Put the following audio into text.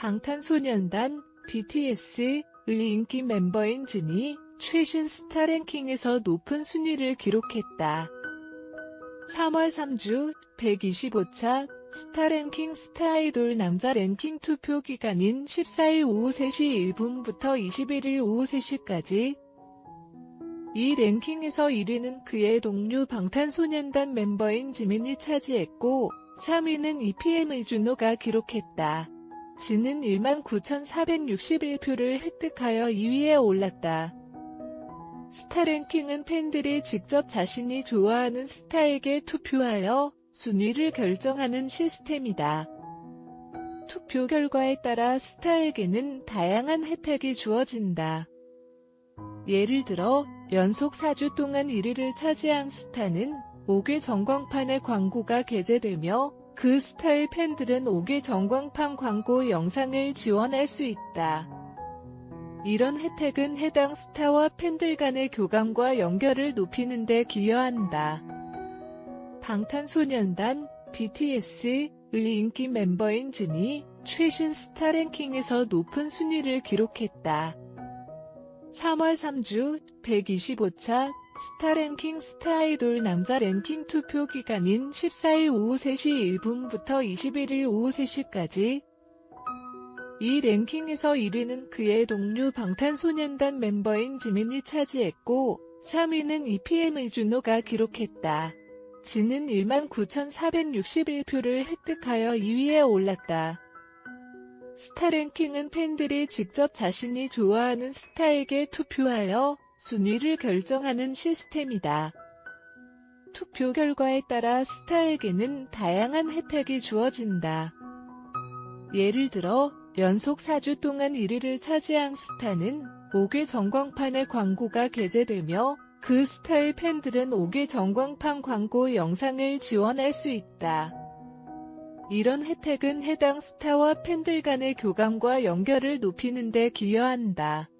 방탄소년단 BTS의 인기 멤버인 진이 최신 스타 랭킹에서 높은 순위를 기록했다. 3월 3주 125차 스타 랭킹 스타 아이돌 남자 랭킹 투표 기간인 14일 오후 3시 1분부터 21일 오후 3시까지 이 랭킹에서 1위는 그의 동료 방탄소년단 멤버인 지민이 차지했고 3위는 EPM의 준호가 기록했다. 진은 19,461표를 획득하여 2위에 올랐다. 스타 랭킹은 팬들이 직접 자신이 좋아하는 스타에게 투표하여 순위를 결정하는 시스템이다. 투표 결과에 따라 스타에게는 다양한 혜택이 주어진다. 예를 들어 연속 4주 동안 1위를 차지한 스타는 5개 전광판의 광고가 게재되며 그 스타의 팬들은 5개 전광판 광고 영상을 지원할 수 있다. 이런 혜택은 해당 스타와 팬들 간의 교감과 연결을 높이는 데 기여한다. 방탄소년단 BTS의 인기 멤버인 진이 최신 스타 랭킹에서 높은 순위를 기록했다. 3월 3주 125차 스타 랭킹 스타 아이돌 남자 랭킹 투표 기간인 14일 오후 3시 1분부터 21일 오후 3시까지 이 랭킹에서 1위는 그의 동료 방탄소년단 멤버인 지민이 차지했고 3위는 EPM의 준호가 기록했다. 진은 19,461표를 획득하여 2위에 올랐다. 스타 랭킹은 팬들이 직접 자신이 좋아하는 스타에게 투표하여 순위를 결정하는 시스템이다. 투표 결과에 따라 스타에게는 다양한 혜택이 주어진다. 예를 들어 연속 4주 동안 1위를 차지한 스타는 5개 전광판의 광고가 게재되며 그 스타의 팬들은 5개 전광판 광고 영상을 지원할 수 있다. 이런 혜택은 해당 스타와 팬들 간의 교감과 연결을 높이는 데 기여한다.